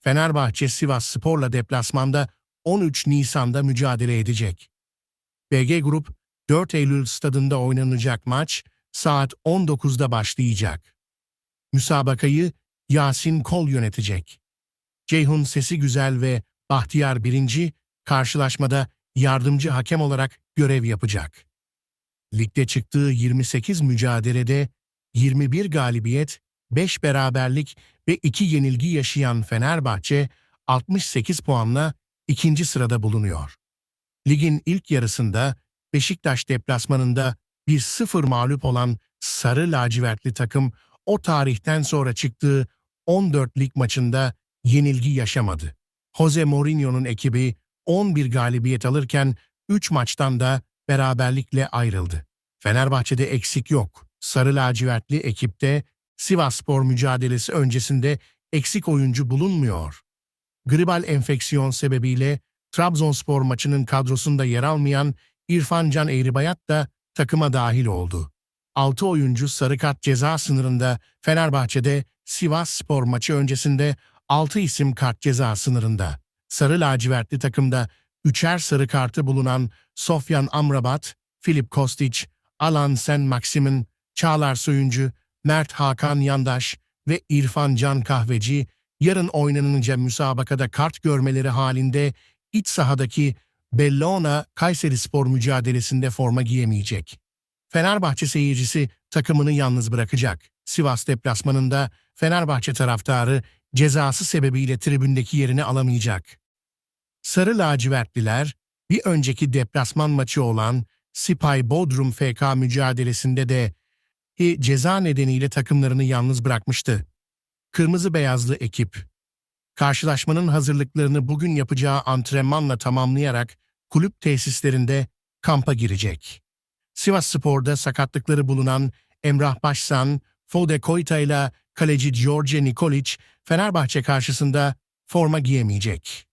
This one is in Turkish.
Fenerbahçe Sivas Spor'la deplasmanda 13 Nisan'da mücadele edecek. BG Grup 4 Eylül stadında oynanacak maç saat 19'da başlayacak. Müsabakayı Yasin Kol yönetecek. Ceyhun Sesi Güzel ve Bahtiyar Birinci karşılaşmada yardımcı hakem olarak görev yapacak. Ligde çıktığı 28 mücadelede 21 galibiyet, 5 beraberlik ve 2 yenilgi yaşayan Fenerbahçe 68 puanla ikinci sırada bulunuyor. Ligin ilk yarısında Beşiktaş deplasmanında 1-0 mağlup olan Sarı Lacivertli takım o tarihten sonra çıktığı 14 lig maçında yenilgi yaşamadı. Jose Mourinho'nun ekibi 11 galibiyet alırken 3 maçtan da beraberlikle ayrıldı. Fenerbahçe'de eksik yok. Sarı lacivertli ekipte Sivasspor mücadelesi öncesinde eksik oyuncu bulunmuyor. Gribal enfeksiyon sebebiyle Trabzonspor maçının kadrosunda yer almayan İrfan Can Eğribayat da takıma dahil oldu. 6 oyuncu sarı kart ceza sınırında Fenerbahçe'de Sivas Spor maçı öncesinde 6 isim kart ceza sınırında. Sarı lacivertli takımda üçer sarı kartı bulunan Sofyan Amrabat, Filip Kostic, Alan Sen Maximin, Çağlar Soyuncu, Mert Hakan Yandaş ve İrfan Can Kahveci yarın oynanınca müsabakada kart görmeleri halinde iç sahadaki Bellona Kayseri Spor mücadelesinde forma giyemeyecek. Fenerbahçe seyircisi takımını yalnız bırakacak. Sivas deplasmanında Fenerbahçe taraftarı cezası sebebiyle tribündeki yerini alamayacak. Sarı lacivertliler bir önceki deplasman maçı olan Sipay Bodrum FK mücadelesinde de i ceza nedeniyle takımlarını yalnız bırakmıştı. Kırmızı beyazlı ekip karşılaşmanın hazırlıklarını bugün yapacağı antrenmanla tamamlayarak kulüp tesislerinde kampa girecek. Sivas Spor'da sakatlıkları bulunan Emrah Başsan, Fode Koyta ile kaleci George Nikolic Fenerbahçe karşısında forma giyemeyecek.